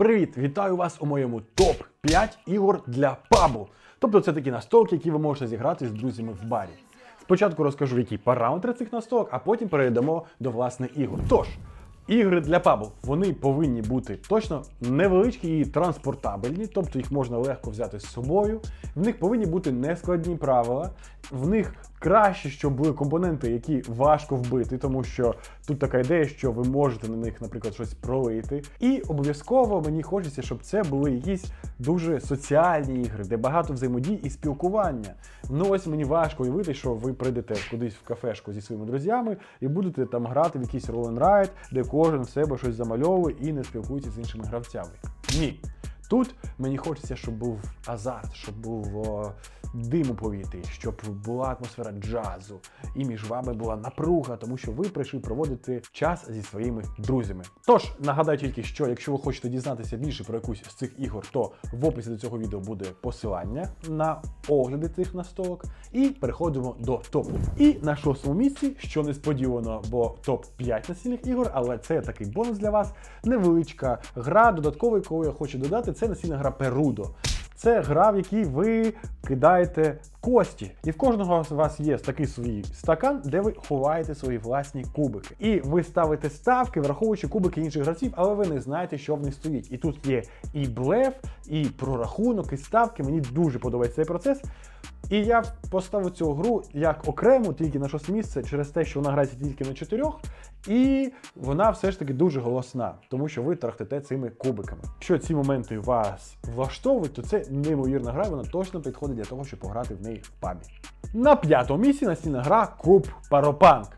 Привіт! Вітаю вас у моєму топ-5 ігор для пабу. Тобто це такі настолки, які ви можете зіграти з друзями в барі. Спочатку розкажу, які параметри цих настолок, а потім перейдемо до власне ігор. Тож, ігри для пабу вони повинні бути точно невеличкі і транспортабельні, тобто їх можна легко взяти з собою. В них повинні бути нескладні правила. В них краще, щоб були компоненти, які важко вбити, тому що тут така ідея, що ви можете на них, наприклад, щось пролити. І обов'язково мені хочеться, щоб це були якісь дуже соціальні ігри, де багато взаємодій і спілкування. Ну ось мені важко уявити, що ви прийдете кудись в кафешку зі своїми друзями і будете там грати в якийсь ride, де кожен в себе щось замальовує і не спілкується з іншими гравцями. Ні. Тут мені хочеться, щоб був азарт, щоб був дим у повітрі, щоб була атмосфера джазу, і між вами була напруга, тому що ви прийшли проводити час зі своїми друзями. Тож нагадаю тільки, що якщо ви хочете дізнатися більше про якусь з цих ігор, то в описі до цього відео буде посилання на огляди цих настолок. І переходимо до топу. І на шостому місці, що несподівано, бо топ 5 настільних ігор, але це такий бонус для вас. Невеличка гра, додатковий, кого я хочу додати, це настільна гра Perudo. Це гра, в якій ви кидаєте кості. І в кожного з вас є такий свій стакан, де ви ховаєте свої власні кубики. І ви ставите ставки, враховуючи кубики інших гравців, але ви не знаєте, що в них стоїть. І тут є і блеф, і прорахунок, і ставки. Мені дуже подобається цей процес. І я поставив цю гру як окрему, тільки на шосте місце, через те, що вона грається тільки на чотирьох, і вона все ж таки дуже голосна, тому що ви трахтите цими кубиками. Якщо ці моменти вас влаштовують, то це неймовірна гра, вона точно підходить для того, щоб пограти в неї в пабі. На п'ятому місці настільна гра Куб Паропанк.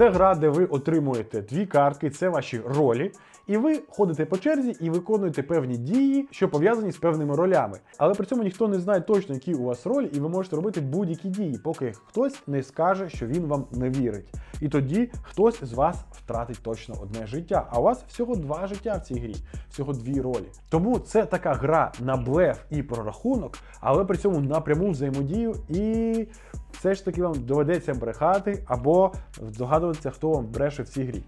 Це гра, де ви отримуєте дві картки, це ваші ролі. І ви ходите по черзі і виконуєте певні дії, що пов'язані з певними ролями. Але при цьому ніхто не знає точно, які у вас ролі, і ви можете робити будь-які дії, поки хтось не скаже, що він вам не вірить. І тоді хтось з вас втратить точно одне життя. А у вас всього два життя в цій грі, всього дві ролі. Тому це така гра на блеф і прорахунок, але при цьому напряму взаємодію і. Все ж таки вам доведеться брехати або здогадуватися, хто вам бреше в цій грі.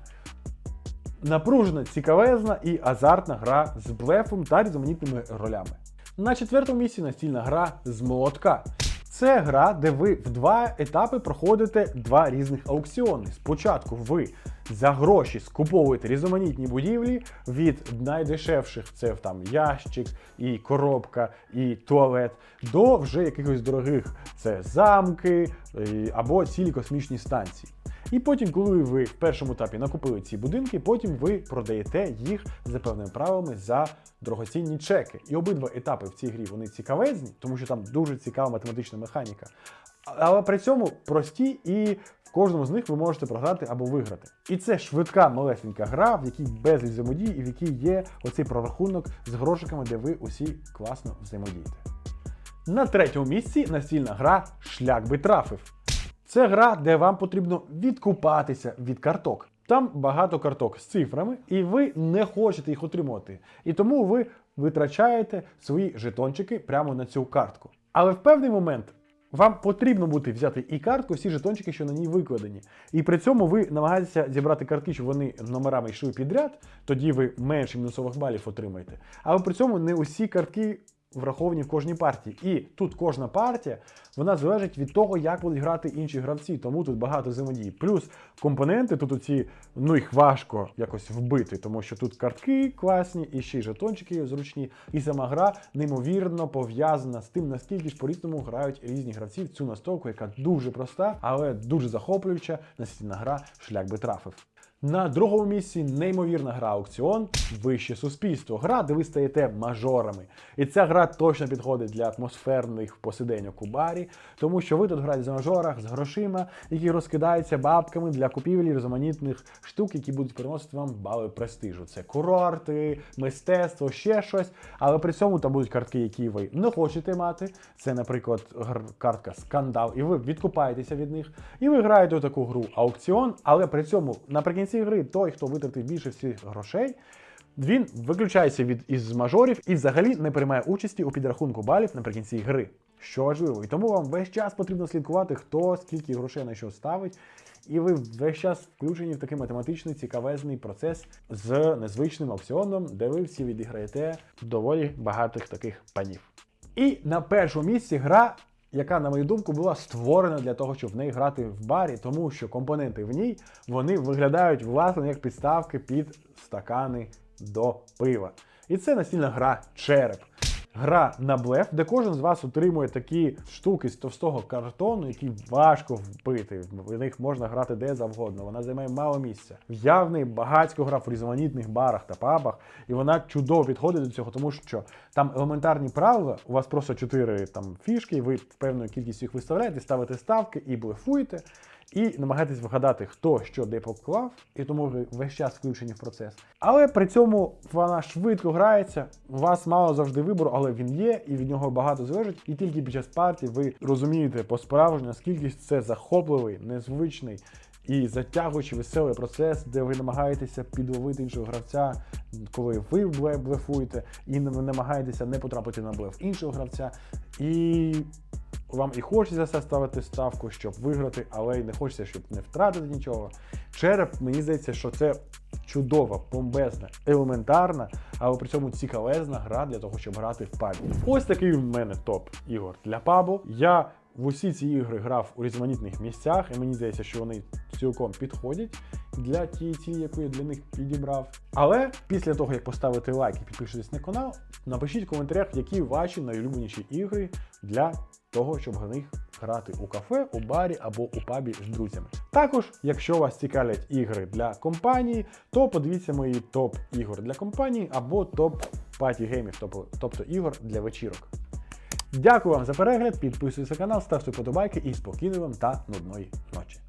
Напружена, цікавезна і азартна гра з блефом та різноманітними ролями. На четвертому місці настільна гра з молотка. Це гра, де ви в два етапи проходите два різних аукціони. Спочатку ви за гроші скуповуєте різноманітні будівлі від найдешевших, це там ящик, і коробка, і туалет, до вже якихось дорогих це замки або цілі космічні станції. І потім, коли ви в першому етапі накупили ці будинки, потім ви продаєте їх за певними правилами за дорогоцінні чеки. І обидва етапи в цій грі вони цікавезні, тому що там дуже цікава математична механіка. Але при цьому прості і в кожному з них ви можете програти або виграти. І це швидка малесенька гра, в якій безліч взаємодії і в якій є оцей прорахунок з грошиками, де ви усі класно взаємодієте. На третьому місці настільна гра Шлях би трафив. Це гра, де вам потрібно відкупатися від карток. Там багато карток з цифрами, і ви не хочете їх отримувати. І тому ви витрачаєте свої жетончики прямо на цю картку. Але в певний момент вам потрібно буде взяти і картку, всі жетончики, що на ній викладені. І при цьому ви намагаєтеся зібрати картки, щоб вони номерами йшли підряд, тоді ви менше мінусових балів отримаєте. Але при цьому не усі картки враховані в кожній партії. І тут кожна партія вона залежить від того, як будуть грати інші гравці, тому тут багато взаємодії. Плюс компоненти тут оці, ну їх важко якось вбити, тому що тут картки класні, і ще й жетончики зручні. І сама гра неймовірно пов'язана з тим, наскільки ж по-різному грають різні гравці в цю настолку, яка дуже проста, але дуже захоплююча настільна гра шлях би трафив. На другому місці неймовірна гра аукціон Вище суспільство. Гра, де ви стаєте мажорами. І ця гра точно підходить для атмосферних посиденьок у барі, тому що ви тут граєте за мажорах з грошима, які розкидаються бабками для купівлі різноманітних штук, які будуть приносити вам бали престижу. Це курорти, мистецтво, ще щось. Але при цьому там будуть картки, які ви не хочете мати. Це, наприклад, картка скандал, і ви відкупаєтеся від них. І ви граєте у таку гру аукціон, але при цьому наприкінці гри той, хто витратив більше всіх грошей, Він виключається від із мажорів і взагалі не приймає участі у підрахунку балів наприкінці гри, що важливо. І тому вам весь час потрібно слідкувати, хто скільки грошей на що ставить. І ви весь час включені в такий математичний цікавезний процес з незвичним аукціоном, де ви всі відіграєте доволі багатих таких панів. І на першому місці гра, яка, на мою думку, була створена для того, щоб в неї грати в барі, тому що компоненти в ній вони виглядають власне як підставки під стакани до пива. І це настільна гра череп. Гра на блеф, де кожен з вас отримує такі штуки з товстого картону, які важко вбити. В них можна грати де завгодно. Вона займає мало місця. Я в неї багатько грав в різноманітних барах та пабах, і вона чудово підходить до цього, тому що там елементарні правила. У вас просто чотири там фішки, ви певною кількістю їх виставляєте, ставите ставки і блефуєте. І намагаєтесь вгадати, хто що де поклав, і тому ви весь час включені в процес. Але при цьому вона швидко грається, у вас мало завжди вибору, але він є, і від нього багато залежить. І тільки під час партії ви розумієте по-справжньому, наскільки це захопливий, незвичний і затягуючий веселий процес, де ви намагаєтеся підловити іншого гравця, коли ви блефуєте, і намагаєтеся не потрапити на блеф іншого гравця. І вам і хочеться ставити ставку, щоб виграти, але й не хочеться, щоб не втратити нічого. Череп, мені здається, що це чудова, бомбезна, елементарна, але при цьому цікавезна гра для того, щоб грати в пабі. Ось такий в мене топ ігор для пабу. Я в усі ці ігри грав у різноманітних місцях, і мені здається, що вони цілком підходять для тієї цілі, яку я для них підібрав. Але після того, як поставите лайк і підпишетесь на канал, напишіть в коментарях, які ваші найулюбленіші ігри для того, щоб в них грати у кафе, у барі або у пабі з друзями. Також, якщо вас цікавлять ігри для компанії, то подивіться мої топ ігор для компанії або топ паті геймів, тобто, тобто ігор для вечірок. Дякую вам за перегляд, підписуйтесь на канал, ставте вподобайки і спокійної вам та нудної ночі.